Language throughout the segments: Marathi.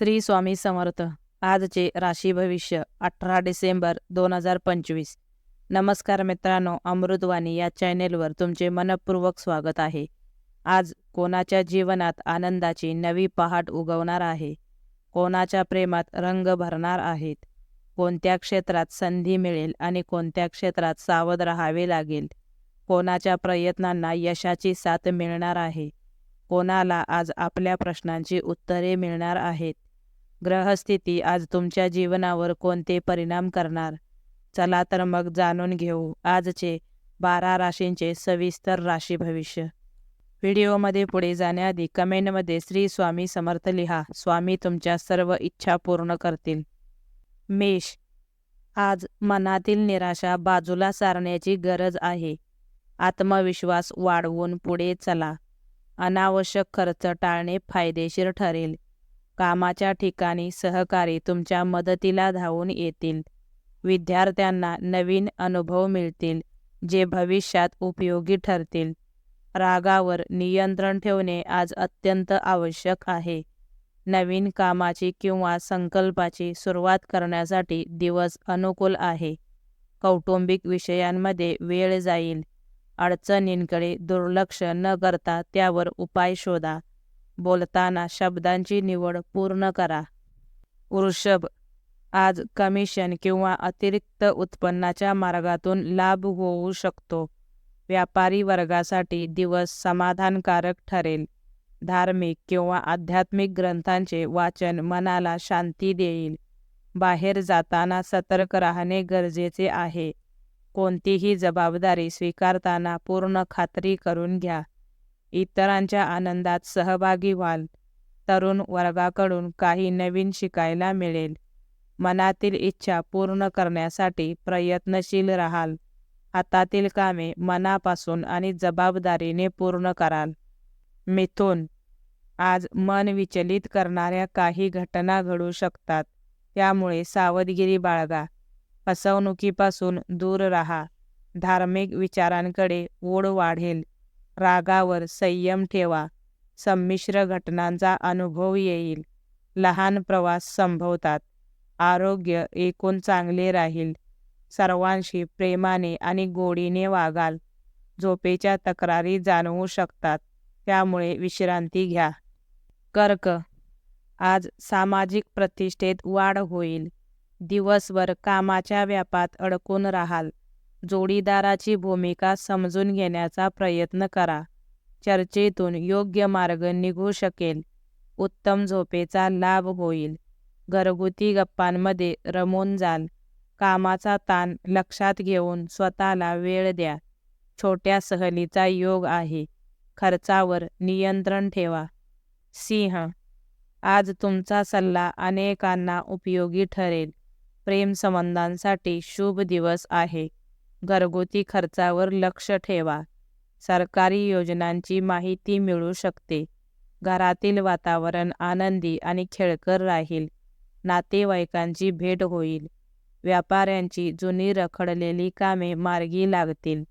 श्री स्वामी समर्थ. आजचे राशी भविष्य अठरा डिसेंबर दोन हजार पंचवीस. नमस्कार मित्रांनो अमृतवाणी या चॅनेलवर तुमचे मनपूर्वक स्वागत आहे. आज कोणाच्या जीवनात आनंदाची नवी पहाट उगवणार आहे? कोणाच्या प्रेमात रंग भरणार आहेत? कोणत्या क्षेत्रात संधी मिळेल आणि कोणत्या क्षेत्रात सावध राहावे लागेल? कोणाच्या प्रयत्नांना यशाची साथ मिळणार आहे? कोणाला आज आपल्या प्रश्नांची उत्तरे मिळणार आहेत? ग्रहस्थिती आज तुमच्या जीवनावर कोणते परिणाम करणार? चला तर मग जाणून घेऊ. आजचे बारा राशींचे सविस्तर राशी भविष्य. व्हिडिओमध्ये पुढे जाण्याआधी कमेंटमध्ये श्री स्वामी समर्थ लिहा. स्वामी तुमच्या सर्व इच्छा पूर्ण करतील. मेष. आज मनातील निराशा बाजूला सारण्याची गरज आहे. आत्मविश्वास वाढवून पुढे चला. अनावश्यक खर्च टाळणे फायदेशीर ठरेल. कामाच्या ठिकाणी सहकारी तुमच्या मदतीला धावून येतील. विद्यार्थ्यांना नवीन अनुभव मिळतील जे भविष्यात उपयोगी ठरतील. रागावर नियंत्रण ठेवणे आज अत्यंत आवश्यक आहे. नवीन कामाची किंवा संकल्पाची सुरुवात करण्यासाठी दिवस अनुकूल आहे. कौटुंबिक विषयांमध्ये वेळ जाईल. अडचणींकडे दुर्लक्ष न करता त्यावर उपाय शोधा. बोलताना शब्दांची निवड पूर्ण करा. वृषभ आज कमिशन किंवा अतिरिक्त उत्पन्नाच्या मार्गातून लाभ होऊ शकतो. व्यापारी वर्गासाठी दिवस समाधानकारक ठरेल. धार्मिक किंवा आध्यात्मिक ग्रंथांचे वाचन मनाला शांती देईल. बाहेर जाताना सतर्क राहणे गरजेचे आहे. कोणतीही जबाबदारी स्वीकारताना पूर्ण खात्री करून घ्या. इतरांच्या आनंदात सहभागी व्हाल. तरुण वर्गाकडून काही नवीन शिकायला मिळेल. मनातील इच्छा पूर्ण करण्यासाठी प्रयत्नशील राहाल. हातातील कामे मनापासून आणि जबाबदारीने पूर्ण कराल. मिथून आज मन विचलित करणाऱ्या काही घटना घडू शकतात. त्यामुळे सावधगिरी बाळगा. फसवणुकीपासून दूर राहा. धार्मिक विचारांकडे ओढ वाढेल. रागावर संयम ठेवा. संमिश्र घटनांचा अनुभव येईल. लहान प्रवास संभवतात. आरोग्य एकूण चांगले राहील. सर्वांशी प्रेमाने आणि गोडीने वागाल. झोपेच्या तक्रारी जाणवू शकतात. त्यामुळे विश्रांती घ्या. कर्क. आज सामाजिक प्रतिष्ठेत वाढ होईल. दिवसभर कामाच्या व्यापात अडकून राहाल. जोडीदाराची भूमिका समजून घेण्याचा प्रयत्न करा. चर्चेतून योग्य मार्ग निघू शकेल. उत्तम झोपेचा लाभ होईल. घरगुती गप्पांमध्ये रमून जाल. कामाचा ताण लक्षात घेऊन स्वतःला वेळ द्या. छोट्या सहलीचा योग आहे. खर्चावर नियंत्रण ठेवा. सिंह आज तुमचा सल्ला अनेकांना उपयोगी ठरेल. प्रेमसंबंधांसाठी शुभ दिवस आहे. घरगुती खर्चावर लक्ष ठेवा. सरकारी योजनांची माहिती मिळू शकते. घरातील वातावरण आनंदी आणि खेळकर राहील. नातेवाईकांची भेट होईल. व्यापाऱ्यांची जुनी रखडलेली कामे मार्गी लागतील.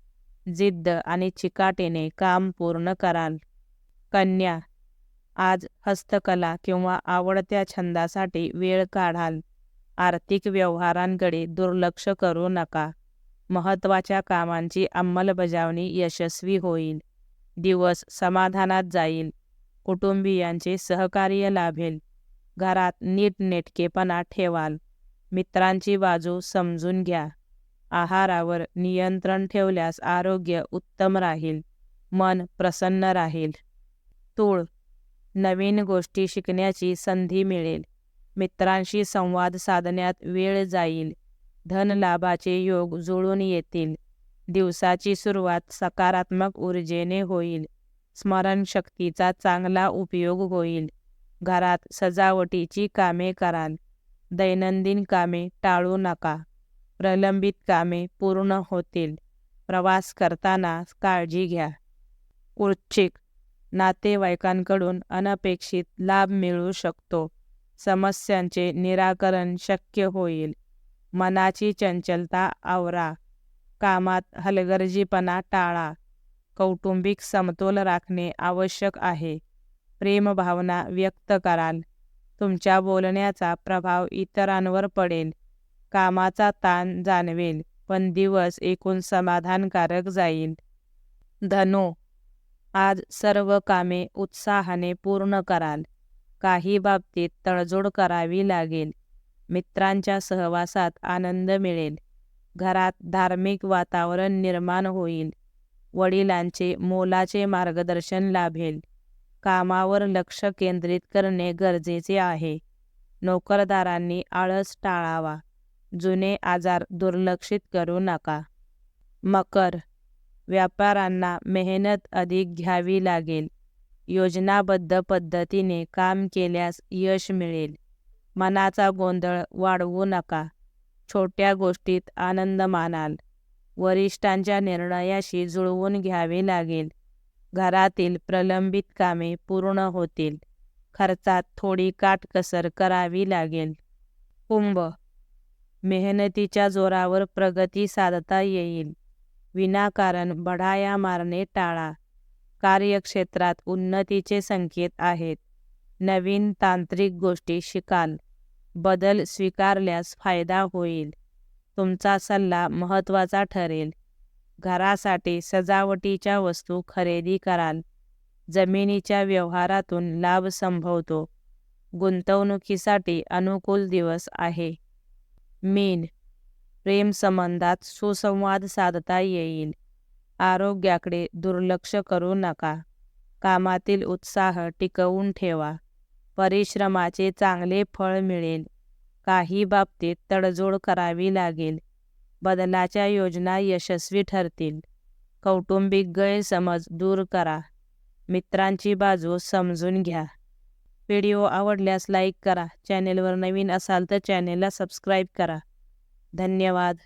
जिद्द आणि चिकाटीने काम पूर्ण कराल. कन्या आज हस्तकला किंवा आवडत्या छंदासाठी वेळ काढाल. आर्थिक व्यवहारांकडे दुर्लक्ष करू नका. महत्त्वाच्या कामांची अंमलबजावणी यशस्वी होईल. दिवस समाधानात जाईल. कुटुंबियांचे सहकार्य लाभेल. घरात नीटनेटकेपणा ठेवाल. मित्रांची बाजू समजून घ्या. आहारावर नियंत्रण ठेवल्यास आरोग्य उत्तम राहील. मन प्रसन्न राहील. तूळ. नवीन गोष्टी शिकण्याची संधी मिळेल. मित्रांशी संवाद साधण्यात वेळ जाईल. धनलाभाचे योग जुळून येतील. दिवसाची सुरुवात सकारात्मक ऊर्जेने होईल. स्मरणशक्तीचा चांगला उपयोग होईल. घरात सजावटीची कामे कराल. दैनंदिन कामे टाळू नका. प्रलंबित कामे पूर्ण होतील. प्रवास करताना काळजी घ्या. वृश्चिक नातेवाईकांकडून अनपेक्षित लाभ मिळू शकतो. समस्यांचे निराकरण शक्य होईल. मनाची चंचलता आवरा. कामात हलगर्जीपणा टाळा. कौटुंबिक समतोल राखणे आवश्यक आहे. प्रेमभावना व्यक्त कराल. तुमच्या बोलण्याचा प्रभाव इतरांवर पडेल. कामाचा ताण जाणवेल पण दिवस एकूण समाधानकारक जाईल. धनो आज सर्व कामे उत्साहाने पूर्ण कराल. काही बाबतीत तडजोड करावी लागेल. मित्रांच्या सहवासात आनंद मिळेल. घरात धार्मिक वातावरण निर्माण होईल. वडिलांचे मोलाचे मार्गदर्शन लाभेल. कामावर लक्ष केंद्रित करणे गरजेचे आहे. नोकरदारांनी आळस टाळावा. जुने आजार दुर्लक्षित करू नका. मकर. व्यापाऱ्यांना मेहनत अधिक घ्यावी लागेल. योजनाबद्ध पद्धतीने काम केल्यास यश मिळेल. मनाचा गोंधळ वाढवू नका. छोट्या गोष्टीत आनंद मानाल. वरिष्ठांच्या निर्णयाशी जुळवून घ्यावे लागेल. घरातील प्रलंबित कामे पूर्ण होतील. खर्चात थोडी काटकसर करावी लागेल. कुंभ. मेहनतीच्या जोरावर प्रगती साधता येईल. विनाकारण बढाया मारणे टाळा. कार्यक्षेत्रात उन्नतीचे संकेत आहेत. नवीन तांत्रिक गोष्टी शिकाल. बदल स्वीकारल्यास फायदा होईल. तुमचा सल्ला महत्त्वाचा ठरेल. घरासाठी सजावटीच्या वस्तू खरेदी कराल. जमिनीच्या व्यवहारातून लाभ संभवतो. गुंतवणुकीसाठी अनुकूल दिवस आहे. मीन. प्रेमसंबंधात सुसंवाद साधता येईल. आरोग्याकडे दुर्लक्ष करू नका. कामातील उत्साह टिकवून ठेवा. परिश्रमाचे चांगले फळ मिळेल. काही बाबतीत तडजोड करावी लागेल. बदलाच्या योजना यशस्वी ठरतील. कौटुंबिक गैरसमज दूर करा. मित्रांची बाजू समजून घ्या. व्हिडिओ आवडल्यास लाईक करा. चॅनेलवर नवीन असाल तर चॅनेलला सबस्क्राईब करा. धन्यवाद.